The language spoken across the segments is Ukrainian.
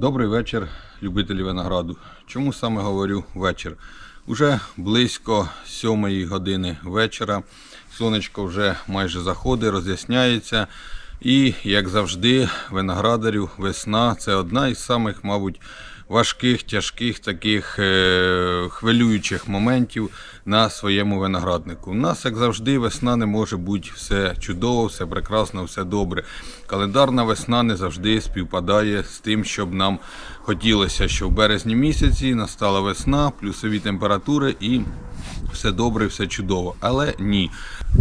Добрий вечір, любителі винограду. Чому саме говорю вечір? Уже близько 7 години вечора. Сонечко вже майже заходить, роз'ясняється. І, як завжди, виноградарю весна це одна із самих, мабуть, важких, тяжких таких е- хвилюючих моментів на своєму винограднику. У нас, як завжди, весна не може бути все чудово, все прекрасно, все добре. Календарна весна не завжди співпадає з тим, щоб нам хотілося, що в березні місяці настала весна, плюсові температури і все добре, все чудово. Але ні.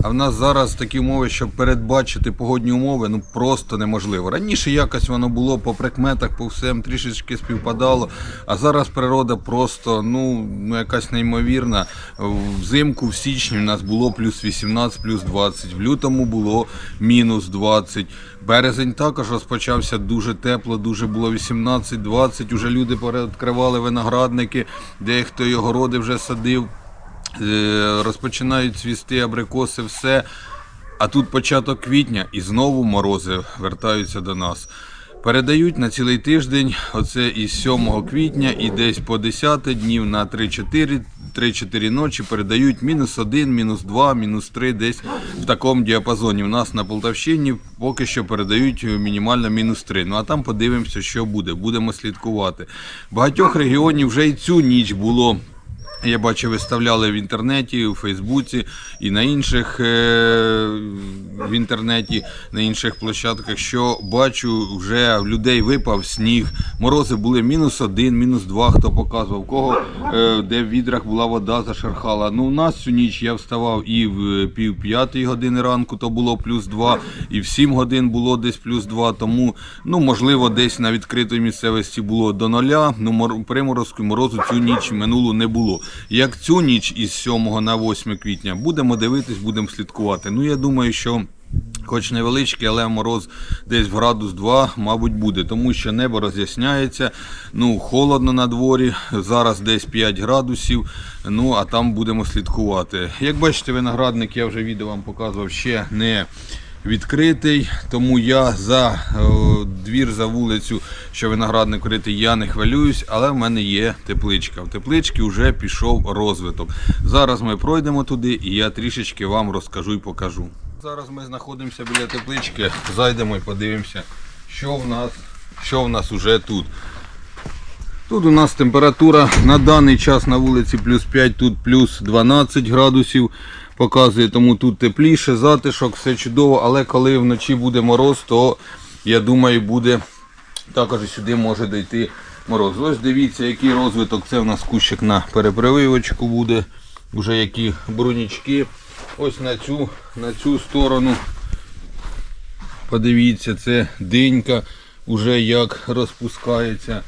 А в нас зараз такі умови, щоб передбачити погодні умови, ну просто неможливо. Раніше якось воно було по прикметах, по всем трішечки співпадало, а зараз природа просто ну, ну якась неймовірна. Взимку в січні у нас було плюс 18, плюс 20, в лютому було мінус 20. Березень також розпочався дуже тепло, дуже було 18-20. Уже люди переоткривали виноградники, дехто і городи вже садив. Е, розпочинають цвісти абрикоси, все. А тут початок квітня і знову морози вертаються до нас. Передають на цілий тиждень, оце із 7 квітня і десь по 10 днів на 3-4, 3-4 ночі передають мінус 1, мінус 2, мінус 3, десь в такому діапазоні. У нас на Полтавщині поки що передають мінімально мінус 3. Ну а там подивимося, що буде. Будемо слідкувати. Багатьох регіонів вже і цю ніч було. Я бачу, виставляли в інтернеті, у Фейсбуці і на інших е, в інтернеті, на інших площадках, що бачу, вже в людей випав сніг. Морози були мінус один, мінус два, хто показував, кого е, де в відрах була вода зашархала. Ну, у нас цю ніч я вставав і в пів п'ятої години ранку, то було плюс два, і в сім годин було десь плюс два. Тому, ну, можливо, десь на відкритій місцевості було до ноля. Ну, мор- приморозку морозу цю ніч минулу не було. Як цю ніч із 7 на 8 квітня будемо дивитись, будемо слідкувати. Ну я думаю, що. Хоч невеличкий, але мороз десь в градус 2, мабуть, буде, тому що небо роз'ясняється, ну, холодно на дворі, зараз десь 5 градусів, ну, а там будемо слідкувати. Як бачите, виноградник, я вже відео вам показував, ще не відкритий, тому я за е, двір, за вулицю, що виноградник критий, я не хвилююсь, але в мене є тепличка. В тепличці вже пішов розвиток. Зараз ми пройдемо туди і я трішечки вам розкажу і покажу. Зараз ми знаходимося біля теплички, зайдемо і подивимося, що в нас, що в нас уже тут. Тут у нас температура на даний час на вулиці плюс 5, тут плюс 12 градусів показує, тому тут тепліше, затишок, все чудово, але коли вночі буде мороз, то я думаю буде також сюди може дійти мороз. Ось дивіться, який розвиток. Це в нас кущик на перепрививочку буде. Вже які брунічки. Ось на цю, на цю сторону. Подивіться, це динька вже як розпускається.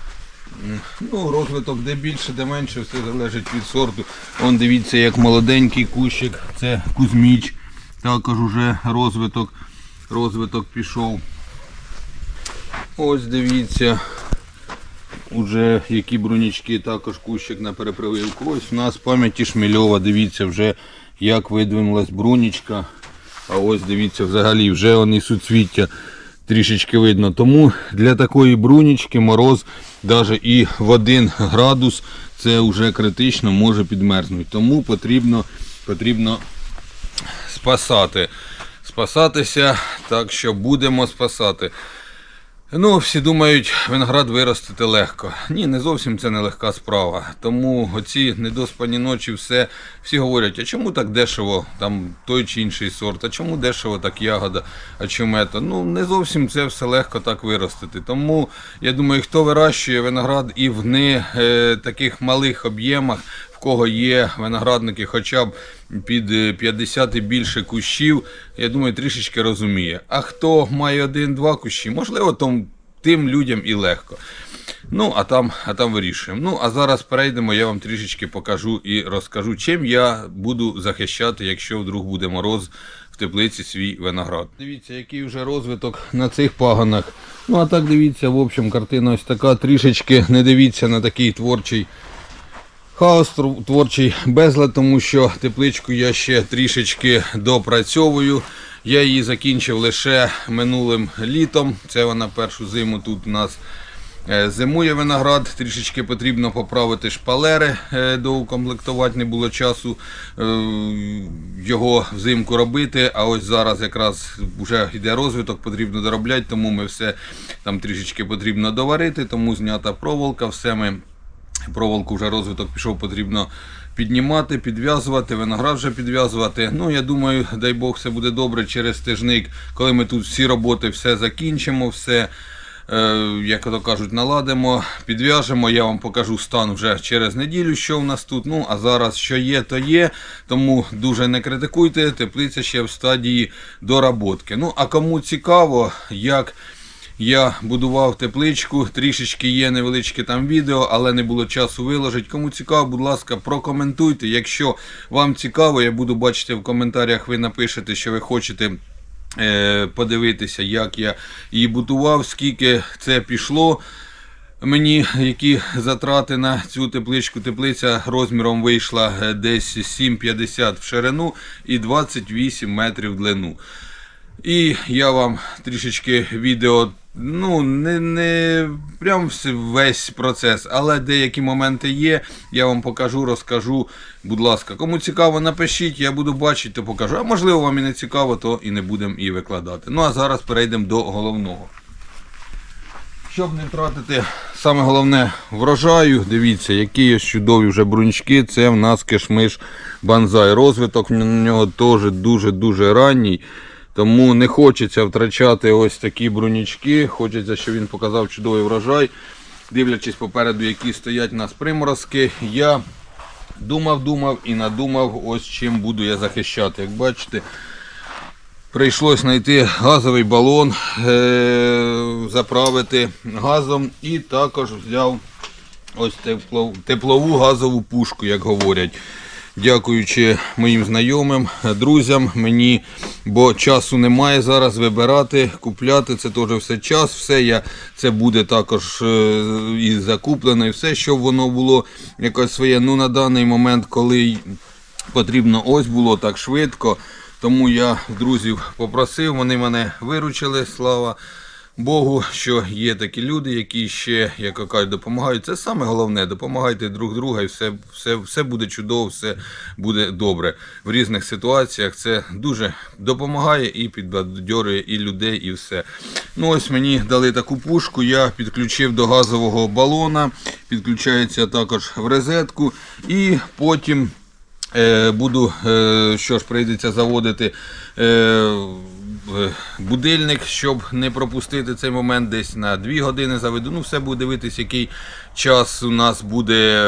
Ну, розвиток де більше, де менше, все залежить від сорту. Вон дивіться, як молоденький кущик, це кузьміч. Також уже розвиток, розвиток пішов. Ось дивіться. Уже які брунічки, також кущик на перепрививку. Ось у нас пам'яті Шмельова, дивіться вже як видвинулась брунічка. А ось дивіться, взагалі вже вони суцвіття трішечки видно. Тому для такої брунічки мороз навіть і в 1 градус це вже критично може підмерзнути. Тому потрібно, потрібно спасати. Спасатися, так що будемо спасати. Ну, всі думають, виноград виростити легко. Ні, не зовсім це не легка справа. Тому оці недоспані ночі, все, всі говорять, а чому так дешево там той чи інший сорт, а чому дешево так ягода, а чому ето? Ну, не зовсім це все легко так виростити. Тому я думаю, хто вирощує виноград і в не е, таких малих об'ємах, кого є виноградники хоча б під е, 50 і більше кущів, я думаю, трішечки розуміє. А хто має один-два кущі, можливо, там, тим людям і легко. Ну, а там, а там вирішуємо. Ну, а зараз перейдемо, я вам трішечки покажу і розкажу, чим я буду захищати, якщо вдруг буде мороз в теплиці свій виноград. Дивіться, який вже розвиток на цих паганах. Ну, а так дивіться, в общем, картина ось така, трішечки не дивіться на такий творчий Хаос творчий безлад, тому що тепличку я ще трішечки допрацьовую. Я її закінчив лише минулим літом. Це вона першу зиму тут у нас Е, Зимує виноград, трішечки потрібно поправити шпалери, е, доукомплектувати не було часу е, його взимку робити. А ось зараз якраз вже йде розвиток, потрібно доробляти, тому ми все там трішечки потрібно доварити, тому знята проволока, все ми проволоку вже розвиток пішов, потрібно піднімати, підв'язувати, виноград вже підв'язувати. Ну, я думаю, дай Бог, все буде добре через тижник, коли ми тут всі роботи все закінчимо, все. е, Як то кажуть, наладимо, підв'яжемо. Я вам покажу стан вже через неділю, що в нас тут. Ну а зараз що є, то є. Тому дуже не критикуйте. Теплиця ще в стадії доработки. Ну а кому цікаво, як я будував тепличку, трішечки є невеличке там відео, але не було часу виложити. Кому цікаво, будь ласка, прокоментуйте. Якщо вам цікаво, я буду бачити в коментарях, ви напишете, що ви хочете. е, Подивитися, як я її будував, скільки це пішло. Мені які затрати на цю тепличку. Теплиця розміром вийшла е, десь 7,50 в ширину і 28 метрів в длину. І я вам трішечки відео, ну, не, не прям весь процес, але деякі моменти є. Я вам покажу, розкажу. Будь ласка, кому цікаво, напишіть, я буду бачити, то покажу. А можливо, вам і не цікаво, то і не будемо і викладати. Ну а зараз перейдемо до головного. Щоб не втратити саме головне врожаю, дивіться, які ось чудові вже бруньчки. Це в нас кишмиш банзай. Розвиток на нього теж дуже-дуже ранній. Тому не хочеться втрачати ось такі брунічки. Хочеться, щоб він показав чудовий врожай. Дивлячись попереду, які стоять у нас приморозки. Я думав, думав і надумав, ось чим буду я захищати. Як бачите, Прийшлось знайти газовий балон, е- заправити газом і також взяв ось теплову газову пушку, як говорять. Дякуючи моїм знайомим, друзям, мені, бо часу немає зараз вибирати, купляти. Це теж все час. Все я, це буде також е, і закуплено, і все, щоб воно було якось своє. Ну на даний момент, коли потрібно ось було так швидко. Тому я друзів попросив, вони мене виручили, слава Богу, що є такі люди, які ще, як кажуть, допомагають. Це саме головне, допомагайте друг друга і все, все, все буде чудово, все буде добре. В різних ситуаціях це дуже допомагає і підбадьорює і людей, і все. Ну ось мені дали таку пушку, я підключив до газового балона, підключається також в розетку і потім. Е, буду, е, що ж, прийдеться заводити е, будильник, щоб не пропустити цей момент десь на 2 години заведу. Ну, все буде дивитись, який час у нас буде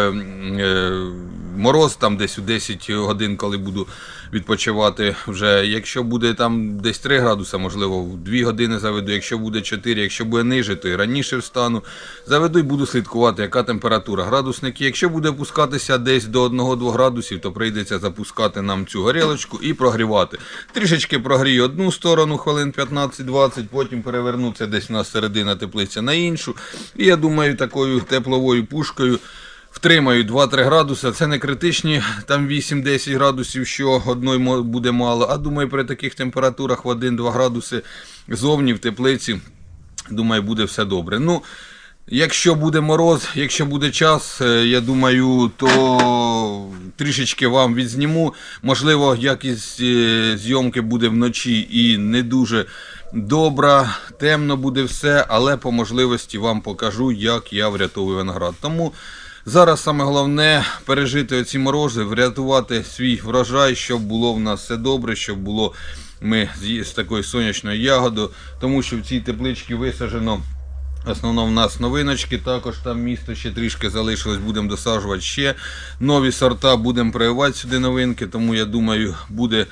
е, мороз, там десь у 10 годин, коли буду відпочивати вже. Якщо буде там десь 3 градуси, можливо, в 2 години заведу. Якщо буде 4, якщо буде ниже, то і раніше встану. Заведу і буду слідкувати, яка температура. Градусники, якщо буде опускатися десь до 1-2 градусів, то прийдеться запускати нам цю горілочку і прогрівати. Трішечки прогрію одну сторону, хвилин 15-20, потім переверну це десь у нас середина теплиця на іншу. І я думаю, такою тепловою пушкою. Втримаю 2-3 градуси, це не критичні, там 8-10 градусів, що одної буде мало. А думаю, при таких температурах в 1-2 градуси зовні в теплиці, думаю, буде все добре. Ну, якщо буде мороз, якщо буде час, е, я думаю, то трішечки вам відзніму. Можливо, якість е, зйомки буде вночі і не дуже добра, темно буде все, але по можливості вам покажу, як я врятовую виноград. Тому зараз саме головне пережити оці морози, врятувати свій врожай, щоб було в нас все добре, щоб було ми з такою сонячною ягодою, тому що в цій тепличці висаджено. Основно в нас новиночки, також там місто ще трішки залишилось, будемо досаджувати ще. Нові сорта, будемо проявати сюди новинки, тому я думаю, буде,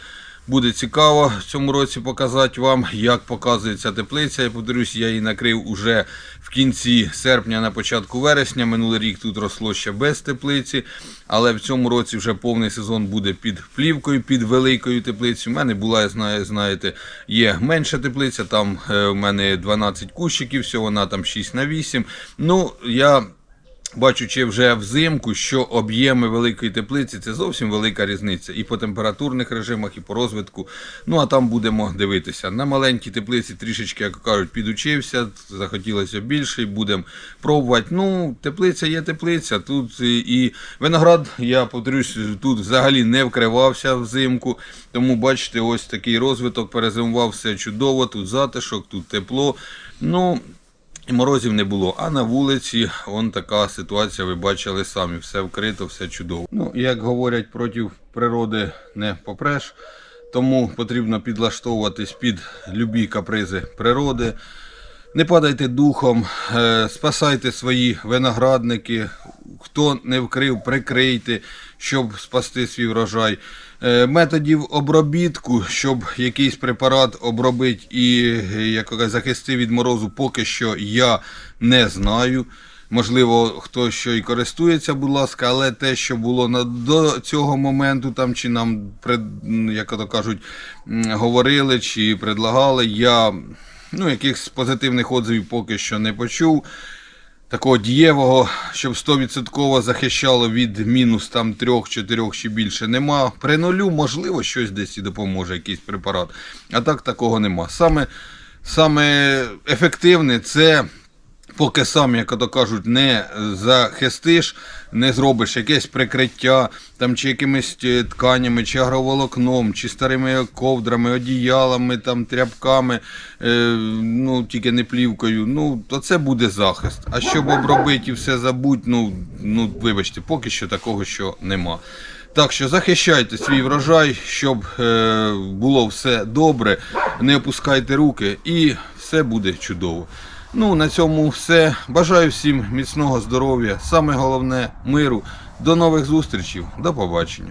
буде цікаво в цьому році показати вам, як показується теплиця. Я повторюсь, я її накрив уже в кінці серпня, на початку вересня. Минулий рік тут росло ще без теплиці, але в цьому році вже повний сезон буде під плівкою, під великою теплицею. У мене була, знаєте, є менша теплиця, там е, у мене 12 кущиків, всього вона там 6 на 8. Ну, я Бачучи вже взимку, що об'єми великої теплиці це зовсім велика різниця. І по температурних режимах, і по розвитку. Ну а там будемо дивитися. На маленькій теплиці трішечки, як кажуть, підучився, захотілося більше, і будемо пробувати. Ну, теплиця є теплиця. Тут і- виноград, я повторюсь, тут взагалі не вкривався взимку. Тому бачите, ось такий розвиток перезимував все чудово, тут затишок, тут тепло. Ну, морозів не було. А на вулиці он така ситуація, ви бачили самі, все вкрито, все чудово. Ну, як говорять, проти природи не попреш, тому потрібно підлаштовуватись під любі капризи природи. Не падайте духом, е, спасайте свої виноградники. Хто не вкрив, прикрийте, щоб спасти свій врожай. Е, Методів обробітку, щоб якийсь препарат обробити і як захистити від морозу, поки що я не знаю. Можливо, хтось що і користується, будь ласка, але те, що було на, до цього моменту, там чи нам як то кажуть, говорили чи предлагали, я ну, якихось позитивних отзивів поки що не почув. Такого дієвого, щоб 100% захищало від мінус там 3-4 чи більше, нема. При нулю, можливо, щось десь і допоможе, якийсь препарат. А так такого нема. Саме, саме ефективне це поки сам, як то кажуть, не захистиш, не зробиш якесь прикриття, там, чи якимись е, тканями, чи агроволокном, чи старими ковдрами, одіялами, там, тряпками, е, ну, тільки не плівкою, ну, то це буде захист. А щоб обробити і все забудь, ну, ну, вибачте, поки що такого що нема. Так що захищайте свій врожай, щоб е, було все добре, не опускайте руки і все буде чудово. Ну, на цьому все. Бажаю всім міцного здоров'я, саме головне миру. До нових зустрічей, до побачення.